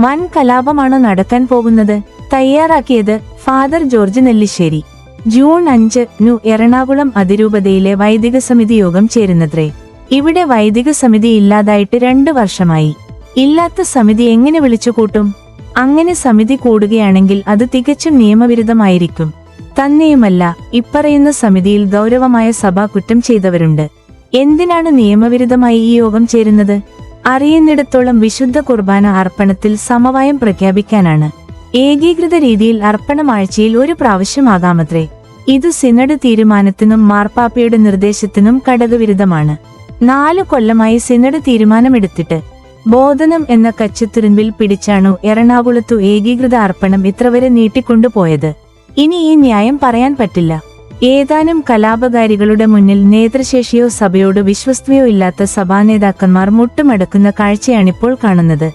വൻ കലാപമാണ് നടക്കാൻ പോകുന്നത്. തയ്യാറാക്കിയത് ഫാദർ ജോർജ് നെല്ലിശ്ശേരി. ജൂൺ അഞ്ച് നു എറണാകുളം അതിരൂപതയിലെ വൈദിക സമിതി യോഗം ചേരുന്നത്രേ. ഇവിടെ വൈദിക സമിതി ഇല്ലാതായിട്ട് രണ്ടു വർഷമായി. ഇല്ലാത്ത സമിതി എങ്ങനെ വിളിച്ചുകൂട്ടും അങ്ങനെ സമിതി കൂടുകയാണെങ്കിൽ അത് തികച്ചും നിയമവിരുദ്ധമായിരിക്കും. തന്നെയുമല്ല ഇപ്പറയുന്ന സമിതിയിൽ ഗൗരവമായ സഭാ കുറ്റം ചെയ്തവരുണ്ട്. എന്തിനാണ് നിയമവിരുദ്ധമായി ഈ യോഗം ചേരുന്നത്? അറിയുന്നിടത്തോളം വിശുദ്ധ കുർബാന അർപ്പണത്തിൽ സമവായം പ്രഖ്യാപിക്കാനാണ്. ഏകീകൃത രീതിയിൽ അർപ്പണം ആഴ്ചയിൽ ഒരു പ്രാവശ്യമാകാമത്രേ. ഇത് സിനഡ് തീരുമാനത്തിനും മാർപ്പാപ്പയുടെ നിർദ്ദേശത്തിനും ഘടകവിരുദ്ധമാണ് നാലു കൊല്ലമായി സിനഡ് തീരുമാനമെടുത്തിട്ട് ബോധനം എന്ന കച്ചത്തുരുമ്പിൽ പിടിച്ചാണു എറണാകുളത്തു ഏകീകൃത അർപ്പണം ഇത്രവരെ നീട്ടിക്കൊണ്ടുപോയത്. ഇനി ഈ ന്യായം പറയാൻ പറ്റില്ല. ഏതാനും കലാപകാരികളുടെ മുന്നിൽ നേതൃശേഷിയോ സഭയോട് വിശ്വസ്തയോ ഇല്ലാത്ത സഭാനേതാക്കന്മാർ മുട്ടുമടക്കുന്ന കാഴ്ചയാണിപ്പോൾ കാണുന്നത്.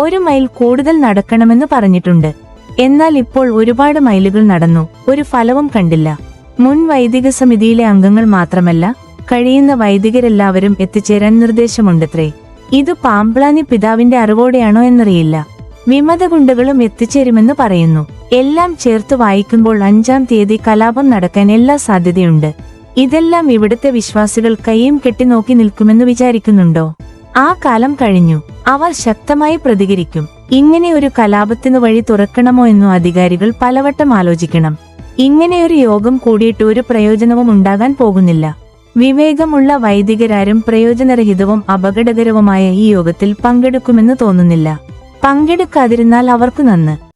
ഒരു മൈൽ കൂടുതൽ നടക്കണമെന്ന് പറഞ്ഞിട്ടുണ്ട്. എന്നാൽ ഇപ്പോൾ ഒരുപാട് മൈലുകൾ നടന്നു. ഒരു ഫലവും കണ്ടില്ല. മുൻ വൈദിക സമിതിയിലെ അംഗങ്ങൾ മാത്രമല്ല കഴിയുന്ന വൈദികരെല്ലാവരും എത്തിച്ചേരാൻ നിർദ്ദേശമുണ്ടത്രേ. ഇത് പാമ്പ്ലാനി പിതാവിന്റെ അറിവോടെയാണോ എന്നറിയില്ല. വിമതഗുണ്ടകളും എത്തിച്ചേരുമെന്ന് പറയുന്നു. എല്ലാം ചേർത്ത് വായിക്കുമ്പോൾ അഞ്ചാം തീയതി കലാപം നടക്കാൻ എല്ലാ സാധ്യതയുണ്ട്. ഇതെല്ലാം ഇവിടുത്തെ വിശ്വാസികൾ കൈയും കെട്ടി നോക്കി നിൽക്കുമെന്ന് വിചാരിക്കുന്നുണ്ടോ? ആ കാലം കഴിഞ്ഞു. അവർ ശക്തമായി പ്രതികരിക്കും. ഇങ്ങനെ ഒരു കലാപത്തിനു വഴി തുറക്കണമോ എന്നു അധികാരികൾ പലവട്ടം ആലോചിക്കണം. ഇങ്ങനെയൊരു യോഗം കൂടിയിട്ട് ഒരു പ്രയോജനവും ഉണ്ടാകാൻ പോകുന്നില്ല. വിവേകമുള്ള വൈദികരാരും പ്രയോജനരഹിതവും അപകടകരവുമായ ഈ യോഗത്തിൽ പങ്കെടുക്കുമെന്ന് തോന്നുന്നില്ല. പങ്കെടുക്കാതിരുന്നാൽ അവർക്ക് നന്ന്.